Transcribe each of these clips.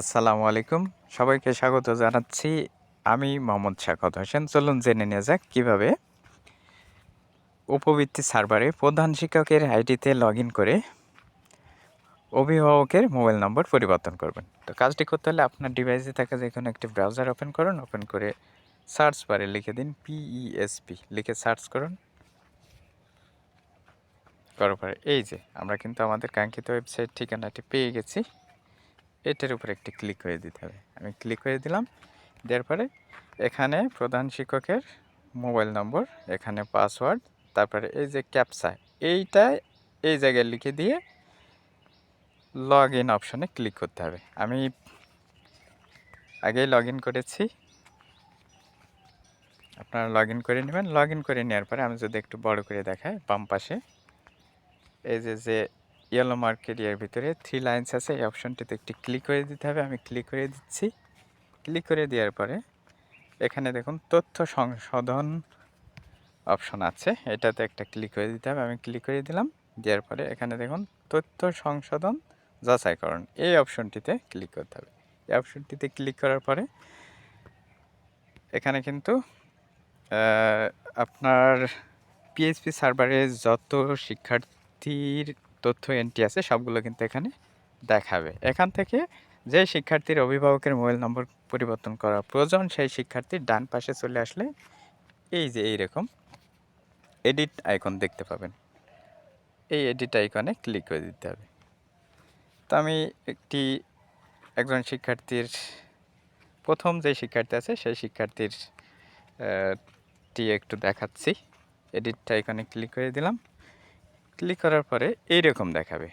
আসসালামু আলাইকুম। সবাইকে স্বাগত জানাচ্ছি। আমি মোহাম্মদ শাকত হোসেন। চলুন জেনে নেওয়া যাক কীভাবে উপবৃত্তি সার্ভারে প্রধান শিক্ষকের আইডিতে লগ করে অভিভাবকের মোবাইল নম্বর পরিবর্তন করবেন। তো কাজটি করতে হলে আপনার ডিভাইসে থাকা যে কোনো একটি ব্রাউজার ওপেন করুন ওপেন করে সার্চ বারে লিখে দিন পিইএসপি লিখে সার্চ করুন। করার পরে এই যে, আমরা কিন্তু আমাদের কাঙ্ক্ষিত ওয়েবসাইট ঠিকানাটি পেয়ে গেছি। এটার উপর একটি ক্লিক করে দিতে হবে। আমি ক্লিক করে দিলাম, দেওয়ার পরে এখানে প্রধান শিক্ষকের মোবাইল নম্বর এখানে পাসওয়ার্ড তারপরে এই যে ক্যাপসা এইটা এই জায়গায় লিখে দিয়ে লগ ইন অপশনে ক্লিক করতে হবে। আমি আগেই লগ ইন করেছি। আপনারা লগ ইন করে নেবেন। লগ ইন করে নেওয়ার পরে আমি যদি একটু বড় করে দেখাই, বাম পাশে, এই যে যে ইয়েলো মার্কেট এর ভিতরে থ্রি লাইন্স আছে, এই অপশনটিতে একটি ক্লিক করে দিতে হবে। আমি ক্লিক করে দিচ্ছি। ক্লিক করে দেওয়ার পরে এখানে দেখুন তথ্য সংশোধন অপশন আছে। এটাতে একটা ক্লিক করে দিতে হবে। আমি ক্লিক করে দিলাম। দেওয়ার পরে এখানে দেখুন তথ্য সংশোধন যাচাইকরণ। এই অপশনটিতে ক্লিক করতে হবে। এই অপশনটিতে ক্লিক করার পরে এখানে কিন্তু আপনার পিএইচপি সার্ভারে যত শিক্ষার্থীর তথ্য এন্ট্রি আছে, সবগুলো কিন্তু এখানে দেখাবে। এখান থেকে যে শিক্ষার্থীর অভিভাবকের মোবাইল নম্বর পরিবর্তন করা প্রয়োজন, সেই শিক্ষার্থীর ডান পাশে চলে আসলে এই যে এইরকম এডিট আইকন দেখতে পাবেন। এই এডিট আইকনে ক্লিক করে দিতে হবে। তো আমি একটি, একজন শিক্ষার্থীর, প্রথম যে শিক্ষার্থী আছে, সেই শিক্ষার্থীর টি একটু দেখাচ্ছি। এডিট আইকনে ক্লিক করে দিলাম। ক্লিক করার পরে এই রকম দেখাবে।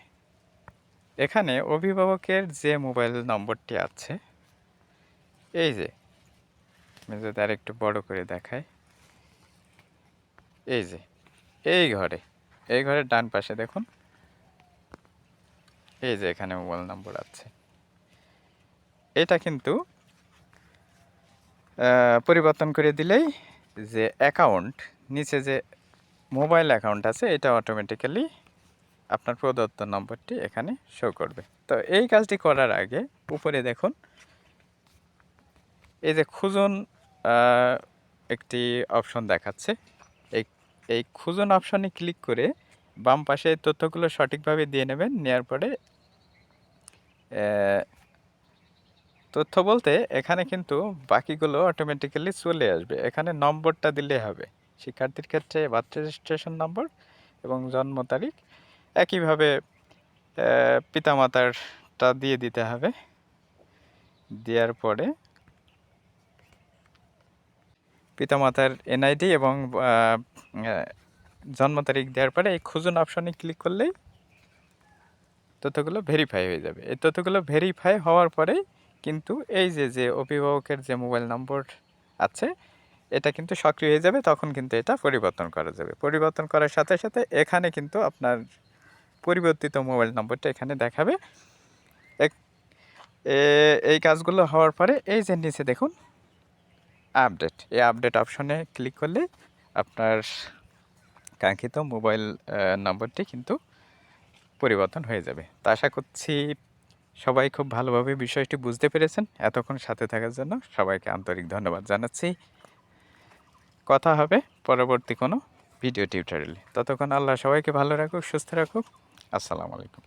এখানে অভিভাবকের যে মোবাইল নম্বরটি আছে, এই যে, আমি যদি আর একটু বড় করে দেখাই, এই যে, এই ঘরে, এই ঘরের ডান পাশে দেখুন, এই যে এখানে মোবাইল নম্বর আছে। এটা কিন্তু পরিবর্তন করে দিলেই যে অ্যাকাউন্ট, নিচে যে মোবাইল অ্যাকাউন্ট আছে, এটা অটোমেটিক্যালি আপনার প্রদত্ত নম্বরটি এখানে শো করবে। তো এই কাজটি করার আগে উপরে দেখুন, এই যে খুঁজুন একটি অপশন দেখাচ্ছে। এই এই খুঁজুন অপশনে ক্লিক করে বাম পাশে তথ্যগুলো সঠিকভাবে দিয়ে নেবেন নেওয়ার পরে তথ্য বলতে এখানে কিন্তু বাকিগুলো অটোমেটিক্যালি চলে আসবে। এখানে নম্বরটা দিলে হবে। শিক্ষার্থীর ক্ষেত্রে বার্থ রেজিস্ট্রেশন নম্বর এবং জন্ম তারিখ একইভাবে পিতামাতারটা দিয়ে দিতে হবে। দেওয়ার পরে পিতামাতার এনআইডি এবং জন্ম তারিখ দেওয়ার পরে এই খুঁজুন অপশনে ক্লিক করলেই তথ্যগুলো ভেরিফাই হয়ে যাবে। এই তথ্যগুলো ভেরিফাই হওয়ার পরেই কিন্তু এই যে যে অভিভাবকের যে মোবাইল নম্বর আছে এটা কিন্তু সক্রিয় হয়ে যাবে, তখন কিন্তু এটা পরিবর্তন করা যাবে। পরিবর্তন করার সাথে সাথে এখানে কিন্তু আপনার পরিবর্তিত মোবাইল নম্বরটা এখানে দেখাবে। এই কাজগুলো হওয়ার পরে এই যে নিচে দেখুন, আপডেট। এই আপডেট অপশনে ক্লিক করলে আপনার কাঙ্ক্ষিত মোবাইল নম্বরটি কিন্তু পরিবর্তন হয়ে যাবে। তা আশা করছি সবাই খুব ভালোভাবে বিষয়টি বুঝতে পেরেছেন। এতক্ষণ সাথে থাকার জন্য সবাইকে আন্তরিক ধন্যবাদ জানাচ্ছি। কথা হবে পরবর্তী কোনো ভিডিও টিউটোরিয়ালে। ততক্ষণ আল্লাহ সবাইকে ভালো রাখুক, সুস্থ রাখুক। আসসালামু আলাইকুম।